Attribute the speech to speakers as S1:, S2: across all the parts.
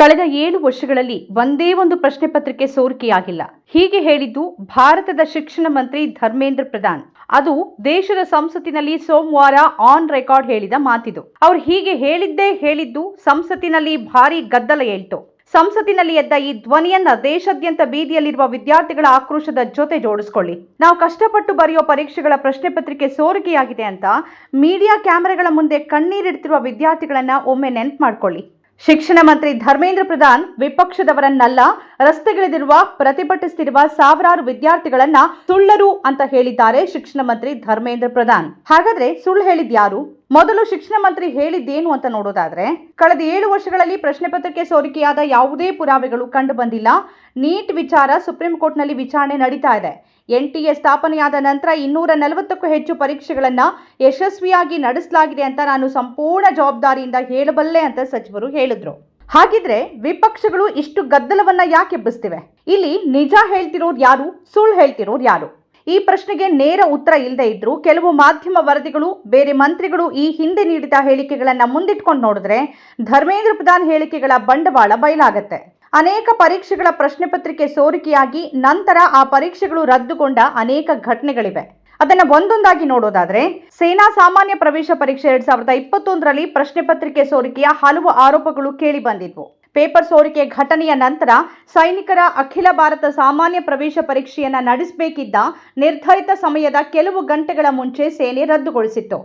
S1: ಕಳೆದ ಏಳು ವರ್ಷಗಳಲ್ಲಿ ಒಂದೇ ಒಂದು ಪ್ರಶ್ನೆ ಪತ್ರಿಕೆ ಸೋರಿಕೆಯಾಗಿಲ್ಲ. ಹೀಗೆ ಹೇಳಿದ್ದು ಭಾರತದ ಶಿಕ್ಷಣ ಮಂತ್ರಿ ಧರ್ಮೇಂದ್ರ ಪ್ರಧಾನ್. ಅದು ದೇಶದ ಸಂಸತ್ತಿನಲ್ಲಿ ಸೋಮವಾರ ಆನ್ ರೆಕಾರ್ಡ್ ಹೇಳಿದ ಮಾತಿದು. ಅವ್ರು ಹೀಗೆ ಹೇಳಿದ್ದೇ ಹೇಳಿದ್ದು ಸಂಸತ್ತಿನಲ್ಲಿ ಭಾರಿ ಗದ್ದಲ ಏಳ್ತು. ಸಂಸತ್ತಿನಲ್ಲಿ ಎದ್ದ ಈ ಧ್ವನಿಯನ್ನ ದೇಶಾದ್ಯಂತ ಬೀದಿಯಲ್ಲಿರುವ ವಿದ್ಯಾರ್ಥಿಗಳ ಆಕ್ರೋಶದ ಜೊತೆ ಜೋಡಿಸ್ಕೊಳ್ಳಿ. ನಾವು ಕಷ್ಟಪಟ್ಟು ಬರೆಯೋ ಪರೀಕ್ಷೆಗಳ ಪ್ರಶ್ನೆ ಪತ್ರಿಕೆ ಸೋರಿಕೆಯಾಗಿದೆ ಅಂತ ಮೀಡಿಯಾ ಕ್ಯಾಮೆರಾಗಳ ಮುಂದೆ ಕಣ್ಣೀರಿಡ್ತಿರುವ ವಿದ್ಯಾರ್ಥಿಗಳನ್ನ ಒಮ್ಮೆ ನೆನ್ಪು ಮಾಡ್ಕೊಳ್ಳಿ. ಶಿಕ್ಷಣ ಮಂತ್ರಿ ಧರ್ಮೇಂದ್ರ ಪ್ರಧಾನ್ ವಿಪಕ್ಷದವರನ್ನಲ್ಲ, ರಸ್ತೆಗಿಳಿದಿರುವ ಪ್ರತಿಭಟಿಸುತ್ತಿರುವ ಸಾವಿರಾರು ವಿದ್ಯಾರ್ಥಿಗಳನ್ನ ಸುಳ್ಳರು ಅಂತ ಹೇಳಿದ್ದಾರೆ ಶಿಕ್ಷಣ ಮಂತ್ರಿ ಧರ್ಮೇಂದ್ರ ಪ್ರಧಾನ್. ಹಾಗಾದ್ರೆ ಸುಳ್ಳು ಹೇಳಿದ್ಯಾರು? ಮೊದಲು ಶಿಕ್ಷಣ ಮಂತ್ರಿ ಹೇಳಿದ್ದೇನು ಅಂತ ನೋಡೋದಾದ್ರೆ, ಕಳೆದ ಏಳು ವರ್ಷಗಳಲ್ಲಿ ಪ್ರಶ್ನೆ ಪತ್ರಿಕೆ ಸೋರಿಕೆಯಾದ ಯಾವುದೇ ಪುರಾವೆಗಳು ಕಂಡು ಬಂದಿಲ್ಲ. ನೀಟ್ ವಿಚಾರ ಸುಪ್ರೀಂ ಕೋರ್ಟ್ನಲ್ಲಿ ವಿಚಾರಣೆ ನಡೀತಾ ಇದೆ. ಎನ್ಟಿಎ ಸ್ಥಾಪನೆಯಾದ ನಂತರ ಇನ್ನೂರ ನಲವತ್ತಕ್ಕೂ ಹೆಚ್ಚು ಪರೀಕ್ಷೆಗಳನ್ನು ಯಶಸ್ವಿಯಾಗಿ ನಡೆಸಲಾಗಿದೆ ಅಂತ ನಾನು ಸಂಪೂರ್ಣ ಜವಾಬ್ದಾರಿಯಿಂದ ಹೇಳಬಲ್ಲೆ ಅಂತ ಸಚಿವರು ಹೇಳಿದ್ರು. ಹಾಗಿದ್ರೆ ವಿಪಕ್ಷಗಳು ಇಷ್ಟು ಗದ್ದಲವನ್ನ ಯಾಕೆ ಎಬ್ಬಿಸ್ತಿವೆ? ಇಲ್ಲಿ ನಿಜ ಹೇಳ್ತಿರೋರು ಯಾರು, ಸುಳ್ಳು ಹೇಳ್ತಿರೋರು ಯಾರು? ಈ ಪ್ರಶ್ನೆಗೆ ನೇರ ಉತ್ತರ ಇಲ್ಲದೆ ಇದ್ರೂ ಕೆಲವು ಮಾಧ್ಯಮ ವರದಿಗಳು, ಬೇರೆ ಮಂತ್ರಿಗಳು ಈ ಹಿಂದೆ ನೀಡಿದ ಹೇಳಿಕೆಗಳನ್ನ ಮುಂದಿಟ್ಕೊಂಡು ನೋಡಿದ್ರೆ ಧರ್ಮೇಂದ್ರ ಪ್ರಧಾನ್ ಹೇಳಿಕೆಗಳ ಬಂಡವಾಳ ಬಯಲಾಗತ್ತೆ. ಅನೇಕ ಪರೀಕ್ಷೆಗಳ ಪ್ರಶ್ನೆ ಪತ್ರಿಕೆ ಸೋರಿಕೆಯಾಗಿ ನಂತರ ಆ ಪರೀಕ್ಷೆಗಳು ರದ್ದುಗೊಂಡ ಅನೇಕ ಘಟನೆಗಳಿವೆ. ಅದನ್ನ ಒಂದೊಂದಾಗಿ ನೋಡೋದಾದ್ರೆ, ಸೇನಾ ಸಾಮಾನ್ಯ ಪ್ರವೇಶ ಪರೀಕ್ಷೆ ಎರಡ್ ಸಾವಿರದ ಇಪ್ಪತ್ತೊಂದರಲ್ಲಿ ಪ್ರಶ್ನೆ ಪತ್ರಿಕೆ ಸೋರಿಕೆಯ ಹಲವು ಆರೋಪಗಳು ಕೇಳಿ ಬಂದಿದ್ವು. ಪೇಪರ್ ಸೋರಿಕೆ ಘಟನೆಯ ನಂತರ ಸೈನಿಕರ ಅಖಿಲ ಭಾರತ ಸಾಮಾನ್ಯ ಪ್ರವೇಶ ಪರೀಕ್ಷೆಯನ್ನು ನಡೆಸಬೇಕಿದ್ದ ನಿರ್ಧರಿತ ಸಮಯದ ಕೆಲವು ಗಂಟೆಗಳ ಮುಂಚೆ ಸೇನೆ ರದ್ದುಗೊಳಿಸಿತ್ತು.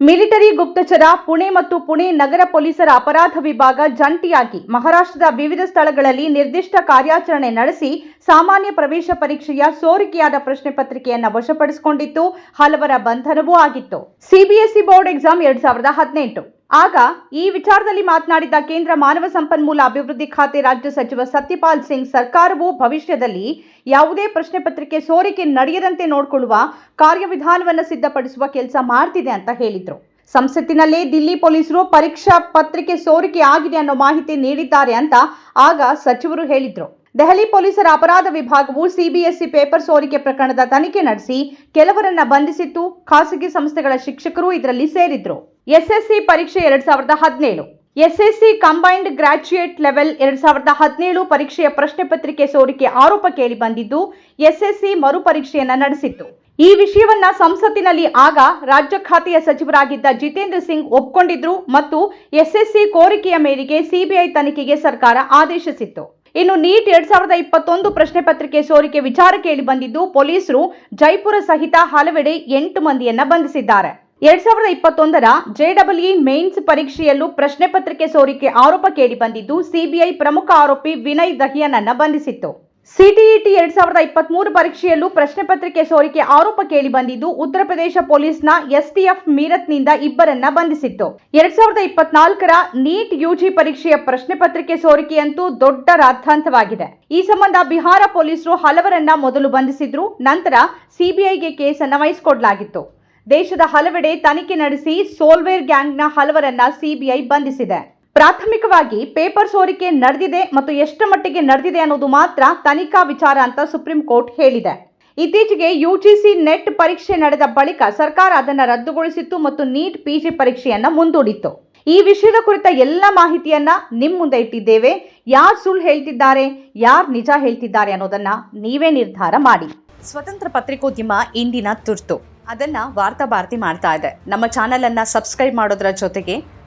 S1: ಮಿಲಿಟರಿ ಗುಪ್ತಚರ, ಪುಣೆ ಮತ್ತು ಪುಣೆ ನಗರ ಪೊಲೀಸರ ಅಪರಾಧ ವಿಭಾಗ ಜಂಟಿಯಾಗಿ ಮಹಾರಾಷ್ಟ್ರದ ವಿವಿಧ ಸ್ಥಳಗಳಲ್ಲಿ ನಿರ್ದಿಷ್ಟ ಕಾರ್ಯಾಚರಣೆ ನಡೆಸಿ ಸಾಮಾನ್ಯ ಪ್ರವೇಶ ಪರೀಕ್ಷೆಯ ಸೋರಿಕೆಯಾದ ಪ್ರಶ್ನೆ ಪತ್ರಿಕೆಯನ್ನು ವಶಪಡಿಸಿಕೊಂಡಿತ್ತು. ಹಲವರ ಬಂಧನವೂ ಆಗಿತ್ತು. ಸಿಬಿಎಸ್ಇ ಬೋರ್ಡ್ ಎಕ್ಸಾಮ್ ಎರಡ್ ಸಾವಿರದ ಹದಿನೆಂಟು. ಆಗ ಈ ವಿಚಾರದಲ್ಲಿ ಮಾತನಾಡಿದ ಕೇಂದ್ರ ಮಾನವ ಸಂಪನ್ಮೂಲ ಅಭಿವೃದ್ಧಿ ಖಾತೆ ರಾಜ್ಯ ಸಚಿವ ಸತ್ಯಪಾಲ್ ಸಿಂಗ್ ಸರ್ಕಾರವು ಭವಿಷ್ಯದಲ್ಲಿ ಯಾವುದೇ ಪ್ರಶ್ನೆ ಪತ್ರಿಕೆ ಸೋರಿಕೆ ನಡೆಯದಂತೆ ನೋಡಿಕೊಳ್ಳುವ ಕಾರ್ಯವಿಧಾನವನ್ನು ಸಿದ್ಧಪಡಿಸುವ ಕೆಲಸ ಮಾಡ್ತಿದೆ ಅಂತ ಹೇಳಿದರು. ಸಂಸತ್ತಿನಲ್ಲೇ ದಿಲ್ಲಿ ಪೊಲೀಸರು ಪರೀಕ್ಷಾ ಪತ್ರಿಕೆ ಸೋರಿಕೆ ಆಗಿದೆ ಅನ್ನೋ ಮಾಹಿತಿ ನೀಡಿದ್ದಾರೆ ಅಂತ ಆಗ ಸಚಿವರು ಹೇಳಿದ್ರು. ದೆಹಲಿ ಪೊಲೀಸರ ಅಪರಾಧ ವಿಭಾಗವು ಸಿಬಿಎಸ್ಇ ಪೇಪರ್ ಸೋರಿಕೆ ಪ್ರಕರಣದ ತನಿಖೆ ನಡೆಸಿ ಕೆಲವರನ್ನ ಬಂಧಿಸಿತ್ತು. ಖಾಸಗಿ ಸಂಸ್ಥೆಗಳ ಶಿಕ್ಷಕರು ಇದರಲ್ಲಿ ಸೇರಿದ್ರು. ಎಸ್ಎಸ್ಸಿ ಪರೀಕ್ಷೆ ಎರಡ್ ಸಾವಿರದ ಹದಿನೇಳು. ಎಸ್ಎಸ್ಸಿ ಕಂಬೈನ್ಡ್ ಗ್ರಾಜ್ಯುಯೇಟ್ ಲೆವೆಲ್ ಎರಡ್ ಸಾವಿರದ ಹದಿನೇಳು ಪರೀಕ್ಷೆಯ ಪ್ರಶ್ನೆ ಪತ್ರಿಕೆ ಸೋರಿಕೆ ಆರೋಪ ಕೇಳಿ ಬಂದಿದ್ದು, ಎಸ್ಎಸ್ಸಿ ಮರುಪರೀಕ್ಷೆಯನ್ನ ನಡೆಸಿತ್ತು. ಈ ವಿಷಯವನ್ನ ಸಂಸತ್ತಿನಲ್ಲಿ ಆಗ ರಾಜ್ಯ ಖಾತೆಯ ಸಚಿವರಾಗಿದ್ದ ಜಿತೇಂದ್ರ ಸಿಂಗ್ ಒಪ್ಕೊಂಡಿದ್ರು ಮತ್ತು ಎಸ್ಎಸ್ಸಿ ಕೋರಿಕೆಯ ಮೇರೆಗೆ ಸಿಬಿಐ ತನಿಖೆಗೆ ಸರ್ಕಾರ ಆದೇಶಿಸಿತ್ತು. ಇನ್ನು ನೀಟ್ ಎರಡ್ ಸಾವಿರದ ಇಪ್ಪತ್ತೊಂದು ಪ್ರಶ್ನೆ ಪತ್ರಿಕೆ ಸೋರಿಕೆ ವಿಚಾರ ಕೇಳಿ ಬಂದಿದ್ದು ಪೊಲೀಸರು ಜೈಪುರ ಸಹಿತ ಹಲವೆಡೆ ಎಂಟು ಮಂದಿಯನ್ನ ಬಂಧಿಸಿದ್ದಾರೆ. ಎರಡ್ ಸಾವಿರದ ಇಪ್ಪತ್ತೊಂದರ ಜೆಡಬ್ಲ್ಇ ಮೇನ್ಸ್ ಪರೀಕ್ಷೆಯಲ್ಲೂ ಪ್ರಶ್ನೆ ಪತ್ರಿಕೆ ಸೋರಿಕೆ ಆರೋಪ ಕೇಳಿ ಬಂದಿದ್ದು, ಸಿಬಿಐ ಪ್ರಮುಖ ಆರೋಪಿ ವಿನಯ್ ದಹಿಯನನ್ನ ಬಂಧಿಸಿತ್ತು. ಸಿಟಿಇಟಿ ಎರಡ್ ಸಾವಿರದ ಇಪ್ಪತ್ತ್ ಮೂರು ಪರೀಕ್ಷೆಯಲ್ಲೂ ಪ್ರಶ್ನೆ ಪತ್ರಿಕೆ ಸೋರಿಕೆ ಆರೋಪ ಕೇಳಿ ಬಂದಿದ್ದು, ಉತ್ತರ ಪ್ರದೇಶ ಪೊಲೀಸ್ನ ಎಸ್ಟಿಎಫ್ ಮೀರತ್ನಿಂದ ಇಬ್ಬರನ್ನ ಬಂಧಿಸಿತ್ತು. ಎರಡ್ ಸಾವಿರದ ಇಪ್ಪತ್ನಾಲ್ಕರ ನೀಟ್ ಯುಜಿ ಪರೀಕ್ಷೆಯ ಪ್ರಶ್ನೆ ಪತ್ರಿಕೆ ಸೋರಿಕೆಯಂತೂ ದೊಡ್ಡ ರಾದ್ಧಾಂತವಾಗಿದೆ. ಈ ಸಂಬಂಧ ಬಿಹಾರ ಪೊಲೀಸರು ಹಲವರನ್ನ ಮೊದಲು ಬಂಧಿಸಿದ್ರು, ನಂತರ ಸಿಬಿಐಗೆ ಕೇಸನ್ನ ವಹಿಸಿಕೊಡಲಾಗಿತ್ತು ದೇಶದ ಹಲವೆಡೆ ತನಿಖೆ ನಡೆಸಿ ಸೋಲ್ವೇರ್ ಗ್ಯಾಂಗ್ನ ಹಲವರನ್ನ ಸಿಬಿಐ ಬಂಧಿಸಿದೆ. ಪ್ರಾಥಮಿಕವಾಗಿ ಪೇಪರ್ ಸೋರಿಕೆ ನಡೆದಿದೆ ಮತ್ತು ಎಷ್ಟು ಮಟ್ಟಿಗೆ ನಡೆದಿದೆ ಅನ್ನೋದು ಮಾತ್ರ ತನಿಖಾ ವಿಚಾರ ಅಂತ ಸುಪ್ರೀಂ ಕೋರ್ಟ್ ಹೇಳಿದೆ. ಇತ್ತೀಚೆಗೆ ಯುಜಿಸಿ ನೆಟ್ ಪರೀಕ್ಷೆ ನಡೆದ ಬಳಿಕ ಸರ್ಕಾರ ಅದನ್ನು ರದ್ದುಗೊಳಿಸಿತ್ತು ಮತ್ತು ನೀಟ್ ಪಿಜಿ ಪರೀಕ್ಷೆಯನ್ನು ಮುಂದೂಡಿತ್ತು. ಈ ವಿಷಯದ ಕುರಿತ ಎಲ್ಲ ಮಾಹಿತಿಯನ್ನ ನಿಮ್ಮ ಮುಂದೆ ಇಟ್ಟಿದ್ದೇವೆ. ಯಾರು ಸುಳ್ಳು ಹೇಳ್ತಿದ್ದಾರೆ, ಯಾರು ನಿಜ ಹೇಳ್ತಿದ್ದಾರೆ ಅನ್ನೋದನ್ನ ನೀವೇ ನಿರ್ಧಾರ ಮಾಡಿ. ಸ್ವತಂತ್ರ ಪತ್ರಿಕೋದ್ಯಮ ಇಂದಿನ ತುರ್ತು. ಅದನ್ನ ವಾರ್ತಾ ಭಾರತಿ ಮಾಡ್ತಾ ಇದೆ. ನಮ್ಮ ಚಾನೆಲ್ ಅನ್ನ ಸಬ್ಸ್ಕ್ರೈಬ್ ಮಾಡೋದ್ರ ಜೊತೆಗೆ